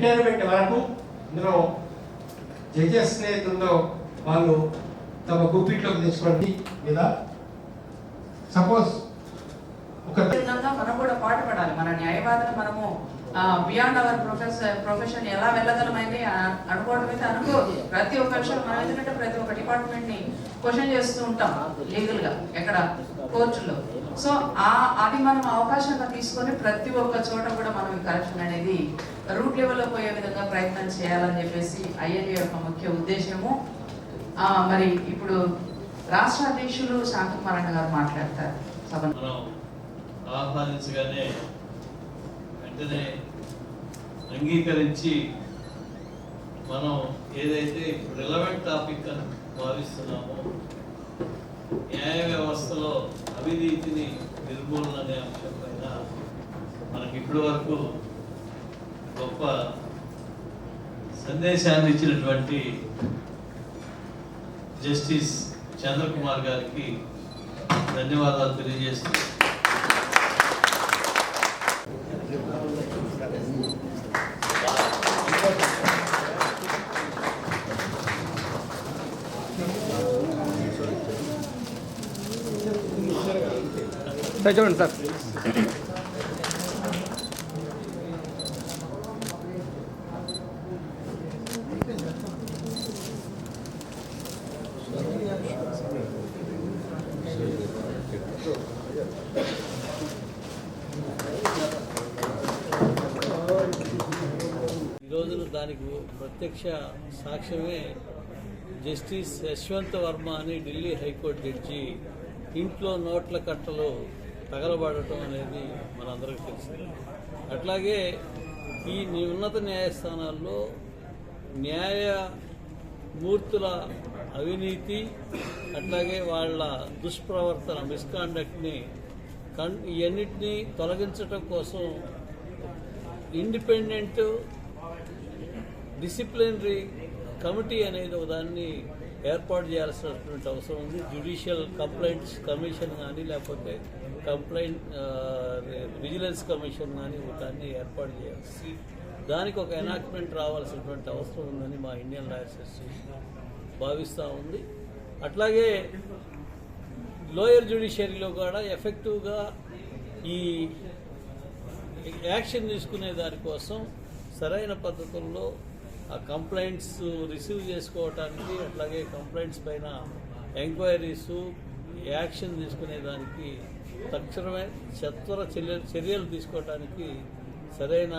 Retirement వరకు ఇందులో judges ఉందో వాళ్ళు తమ గుప్పిట్లోకి తెచ్చుకోండి లేదా సపోజ్ ఒక విధంగా మనం కూడా పాటుపడాలి. మన న్యాయవాదులు మనము బియాండ్ అవర్ ప్రొఫెసర్ ప్రొఫెషన్ ఎలా వెళ్ళగలమని అనుకోవడం అయితే అనుకోవద్దు. ప్రతి ఒక్క విషయం మనం ఎందుకంటే ప్రతి ఒక్క డిపార్ట్మెంట్ని క్వశ్చన్ చేస్తూ ఉంటాం లీగల్గా ఎక్కడ? కోర్టులో సో ఆ అది మనం అవకాశంగా తీసుకొని ప్రతి ఒక్క చోట కూడా మనం ఈ కరెక్షన్ అనేది రూట్ లెవెల్లో పోయే విధంగా ప్రయత్నం చేయాలని చెప్పేసి ఐఎన్ఏ యొక్క ముఖ్య ఉద్దేశము. మరి ఇప్పుడు రాష్ట్ర అధ్యక్షులు శాంతకుమార్ గారు మాట్లాడతారు. సభ ఆహ్వానించగానే వెంటనే అంగీకరించి మనం ఏదైతే రిలవెంట్ టాపిక్ అని భావిస్తున్నామో న్యాయ వ్యవస్థలో అవినీతిని నిర్మూలన అనే అంశం పైన మనకి ఇప్పటి వరకు గొప్ప సందేశాన్ని ఇచ్చినటువంటి జస్టిస్ చంద్రకుమార్ గారికి ధన్యవాదాలు తెలియజేస్తూ సార్ చూడండి సార్. ఈ రోజున దానికి ప్రత్యక్ష సాక్ష్యమే జస్టిస్ యశ్వంత్ వర్మ అని ఢిల్లీ హైకోర్టు జడ్జి ఇంట్లో నోట్ల కట్టలు తగలబడటం అనేది మనందరికీ తెలిసింది అట్లాగే ఈ ని- ఉన్నత న్యాయస్థానాల్లో న్యాయ మూర్తుల అవినీతి అట్లాగే వాళ్ళ దుష్ప్రవర్తన మిస్కాండక్ట్ని కన్ ఇవన్నిటినీ తొలగించడం కోసం ఇండిపెండెంట్ డిసిప్లినరీ కమిటీ అనేది ఒక దాన్ని ఏర్పాటు చేయాల్సినటువంటి అవసరం ఉంది. జ్యుడిషియల్ కంప్లైంట్స్ కమిషన్ కానీ లేకపోతే కంప్లైంట్ విజిలెన్స్ కమిషన్ కానీ ఒక దాన్ని ఏర్పాటు చేయాల్సి దానికి ఒక ఎనాక్ట్మెంట్ రావాల్సినటువంటి అవసరం ఉందని మా ఇండియన్ లాయర్స్ అసోసియేషన్ భావిస్తూ ఉంది. అట్లాగే లోయర్ జ్యుడిషియరీలో కూడా ఎఫెక్టివ్గా ఈ యాక్షన్ తీసుకునే దానికోసం సరైన పద్ధతుల్లో ఆ కంప్లైంట్స్ రిసీవ్ చేసుకోవటానికి అట్లాగే కంప్లైంట్స్ పైన ఎంక్వైరీస్ యాక్షన్ తీసుకునే దానికి తక్షణమే సత్వర చర్య చర్యలు తీసుకోవటానికి సరైన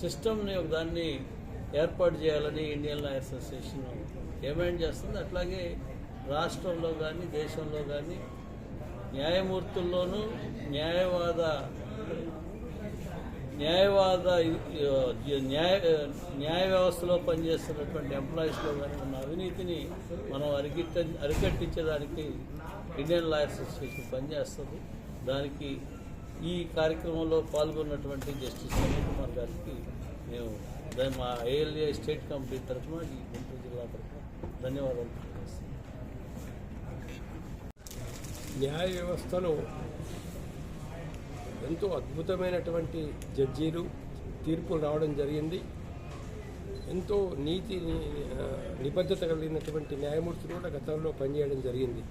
సిస్టమ్ని ఒక దాన్ని ఏర్పాటు చేయాలని ఇండియన్ లాయర్స్ అసోసియేషన్ డిమాండ్ చేస్తుంది. అట్లాగే రాష్ట్రంలో కానీ దేశంలో కానీ న్యాయమూర్తుల్లోనూ న్యాయవాద న్యాయవాద న్యాయ న్యాయ వ్యవస్థలో పనిచేస్తున్నటువంటి ఎంప్లాయీస్లో కానీ ఉన్న అవినీతిని మనం అరిగిట్ట అరికట్టించేదానికి ఇండియన్ లాయర్స్ అసోసియేషన్ పనిచేస్తుంది. దానికి ఈ కార్యక్రమంలో పాల్గొన్నటువంటి జస్టిస్ అనిల్ కుమార్ గారికి మేము దాని మా ఏఎల్ఏ స్టేట్ కమిటీ తరఫున ఈ గుంటూరు జిల్లా తరఫున ధన్యవాదాలు తెలియజేస్తున్నాను న్యాయ వ్యవస్థలో ఎంతో అద్భుతమైనటువంటి జడ్జీలు తీర్పులు రావడం జరిగింది. ఎంతో నీతి నిబద్ధత కలిగినటువంటి న్యాయమూర్తులు కూడా గతంలో పనిచేయడం జరిగింది.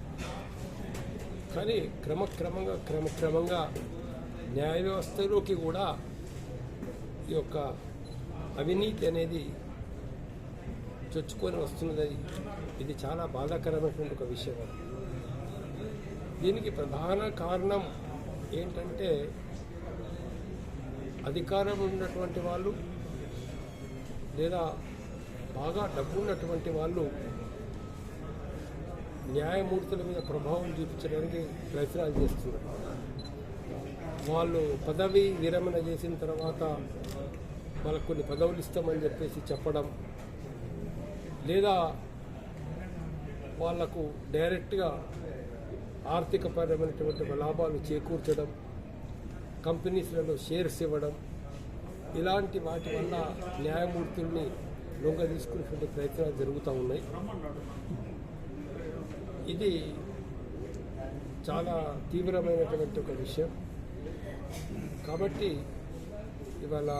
కానీ క్రమక్రమంగా క్రమక్రమంగా న్యాయ వ్యవస్థలోకి కూడా ఈ యొక్క అవినీతి అనేది చొచ్చుకొని వస్తున్నది. ఇది చాలా బాధాకరమైనటువంటి ఒక విషయం. దీనికి ప్రధాన కారణం ఏంటంటే అధికారం ఉన్నటువంటి వాళ్ళు లేదా బాగా డబ్బు ఉన్నటువంటి వాళ్ళు న్యాయమూర్తుల మీద ప్రభావం చూపించడానికి ప్రయత్నాలు చేస్తున్నారు. వాళ్ళు పదవి విరమణ చేసిన తర్వాత వాళ్ళకు కొన్ని పదవులు ఇస్తామని చెప్పేసి చెప్పడం లేదా వాళ్ళకు డైరెక్ట్గా ఆర్థికపరమైనటువంటి లాభాలు చేకూర్చడం కంపెనీస్లలో షేర్స్ ఇవ్వడం ఇలాంటి వాటి వల్ల న్యాయమూర్తుల్ని లొంగ తీసుకునేటువంటి ప్రయత్నాలు జరుగుతూ ఉన్నాయి. ఇది చాలా తీవ్రమైనటువంటి ఒక విషయం. కాబట్టి ఇవాళ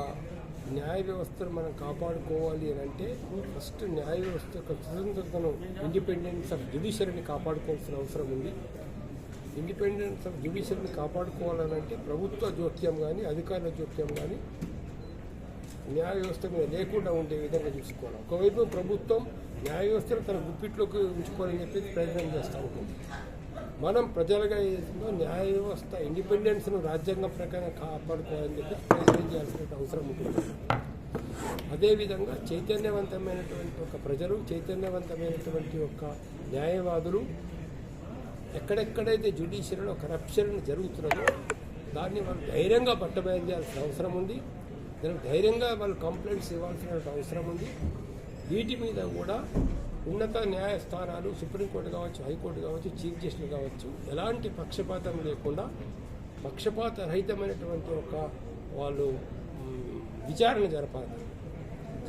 న్యాయ వ్యవస్థను మనం కాపాడుకోవాలి అని అంటే ఫస్ట్ న్యాయ వ్యవస్థ యొక్క స్వతంత్రతను ఇండిపెండెన్స్ ఆఫ్ జ్యుడిషియరీని కాపాడుకోవాల్సిన అవసరం ఉంది. ఇండిపెండెన్స్ ఆఫ్ జ్యుడిషియల్ని కాపాడుకోవాలని అంటే ప్రభుత్వ జోక్యం కానీ అధికారుల జోక్యం కానీ న్యాయ వ్యవస్థ మీద లేకుండా ఉండే విధంగా చూసుకోవాలి. ఒకవైపు ప్రభుత్వం న్యాయ వ్యవస్థను తన గుప్పిట్లోకి ఉంచుకోవాలని చెప్పేసి ప్రయత్నం చేస్తూ ఉంటుంది. మనం ప్రజలుగా ఏదో న్యాయ వ్యవస్థ ఇండిపెండెన్స్ను రాజ్యాంగం ప్రకారం కాపాడుకోవాలని చెప్పి ప్రయత్నం చేయాల్సిన అవసరం ఉంటుంది. అదేవిధంగా చైతన్యవంతమైనటువంటి ఒక ప్రజలు చైతన్యవంతమైనటువంటి ఒక న్యాయవాదులు ఎక్కడెక్కడైతే జ్యుడిషియరీలో కరప్షన్ జరుగుతున్నదో దాన్ని వాళ్ళు ధైర్యంగా పట్టబయలు చేయాల్సిన అవసరం ఉంది. దానికి ధైర్యంగా వాళ్ళు కంప్లైంట్స్ ఇవ్వాల్సిన అవసరం ఉంది. వీటి మీద కూడా ఉన్నత న్యాయస్థానాలు సుప్రీంకోర్టు కావచ్చు హైకోర్టు కావచ్చు చీఫ్ జస్టిస్ కావచ్చు ఎలాంటి పక్షపాతం లేకుండా పక్షపాత రహితమైనటువంటి ఒక వాళ్ళు విచారణ జరపాలి.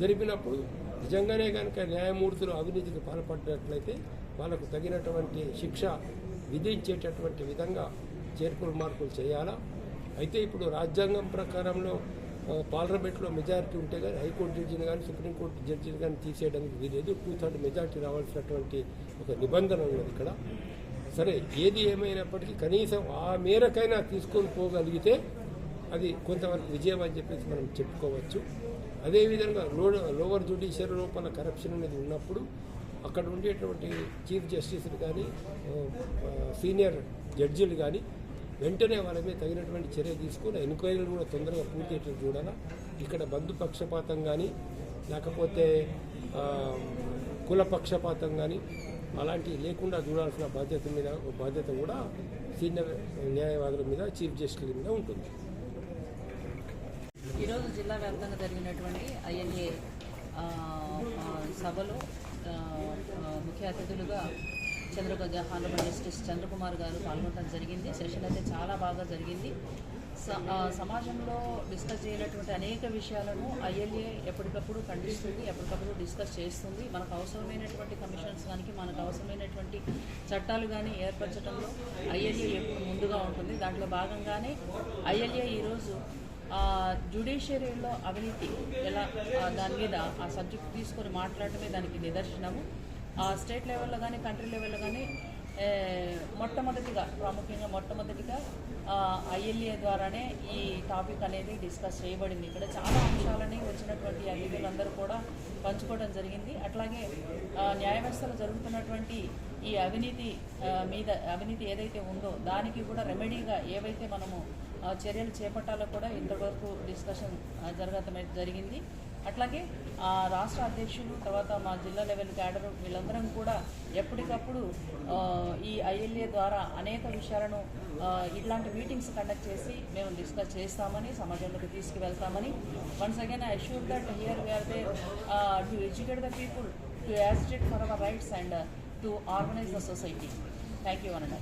జరిపినప్పుడు నిజంగానే కనుక న్యాయమూర్తులు అవినీతికి పాల్పడినట్లయితే వాళ్ళకు తగినటువంటి శిక్ష విధించేటటువంటి విధంగా చేర్పులు మార్పులు చేయాలా? అయితే ఇప్పుడు రాజ్యాంగం ప్రకారంలో పార్లమెంట్లో మెజారిటీ ఉంటే కానీ హైకోర్టు జడ్జిని కానీ సుప్రీంకోర్టు జడ్జిని కానీ తీసేయడానికి వీలేదు. టూ థర్డ్ మెజారిటీ రావాల్సినటువంటి ఒక నిబంధన ఉన్నది ఇక్కడ. సరే ఏది ఏమైనప్పటికీ కనీసం ఆ మేరకైనా తీసుకొని పోగలిగితే అది కొంతవరకు విజయం అని చెప్పేసి మనం చెప్పుకోవచ్చు. అదేవిధంగా లో లోవర్ జ్యుడిషియల్ లోపల కరప్షన్ అనేది ఉన్నప్పుడు అక్కడ ఉండేటువంటి చీఫ్ జస్టిస్లు కానీ సీనియర్ జడ్జీలు కానీ వెంటనే వాళ్ళ మీద తగినటువంటి చర్య తీసుకుని ఎంక్వైరీలు కూడా తొందరగా పూర్తి చూడాలా? ఇక్కడ బంధు పక్షపాతం కానీ లేకపోతే కుల పక్షపాతం కానీ అలాంటివి లేకుండా చూడాల్సిన బాధ్యత మీద బాధ్యత కూడా సీనియర్ న్యాయవాదుల మీద చీఫ్ జస్టిస్ మీద ఉంటుంది. ఈరోజు జిల్లా వ్యాప్తంగా జరిగినటువంటి ఐఎన్ఏ సభలో ముఖ్య అతిథులుగా చంద్రగజ హానరబుల్ జస్టిస్ చంద్రకుమార్ గారు పాల్గొనడం జరిగింది. సెషన్ అయితే చాలా బాగా జరిగింది. స- సమాజంలో డిస్కస్ చేయనటువంటి అనేక విషయాలను ఐఎల్ఏ ఎప్పటికప్పుడు ఖండిస్తుంది ఎప్పటికప్పుడు డిస్కస్ చేస్తుంది. మనకు అవసరమైనటువంటి కమిషన్స్ కానీ మనకు అవసరమైనటువంటి చట్టాలు కానీ ఏర్పరచడంలో ఐఎల్ఏ ఎప్పుడు ముందుగా ఉంటుంది. దాంట్లో భాగంగానే ఐఎల్ఏ ఈరోజు జ్యుడిషియరీలో అవినీతి ఎలా దాని మీద ఆ సబ్జెక్ట్ తీసుకొని మాట్లాడటమే దానికి నిదర్శనము. ఆ స్టేట్ లెవెల్లో కానీ కంట్రీ లెవెల్లో కానీ మొట్టమొదటిగా ప్రాముఖ్యంగా మొట్టమొదటిగా ఐఎల్ఏ ద్వారానే ఈ టాపిక్ అనేది డిస్కస్ చేయబడింది. ఇక్కడ చాలా అంశాలని వచ్చినటువంటి అతిథులందరూ కూడా పంచుకోవడం జరిగింది. అట్లాగే న్యాయ వ్యవస్థలో జరుగుతున్నటువంటి ఈ అవినీతి మీద అవినీతి ఏదైతే ఉందో దానికి కూడా రెమెడీగా ఏవైతే మనము చర్యలు చేపట్టాలో కూడా ఇంతవరకు డిస్కషన్ జరగటం జరిగింది. అట్లాగే ఆ, రాష్ట్ర అధ్యక్షులు తర్వాత మా జిల్లా లెవెల్ క్యాడర్ వీళ్ళందరం కూడా ఎప్పటికప్పుడు ఈ ఐఎల్ఏ ద్వారా అనేక విషయాలను ఇట్లాంటి మీటింగ్స్ కండక్ట్ చేసి మేము డిస్కస్ చేస్తామని సమాజంలోకి తీసుకువెళ్తామని. Once again I sure that here we are they to educate the people to agitate for our rights and to organize the society. Thank you, Ananda.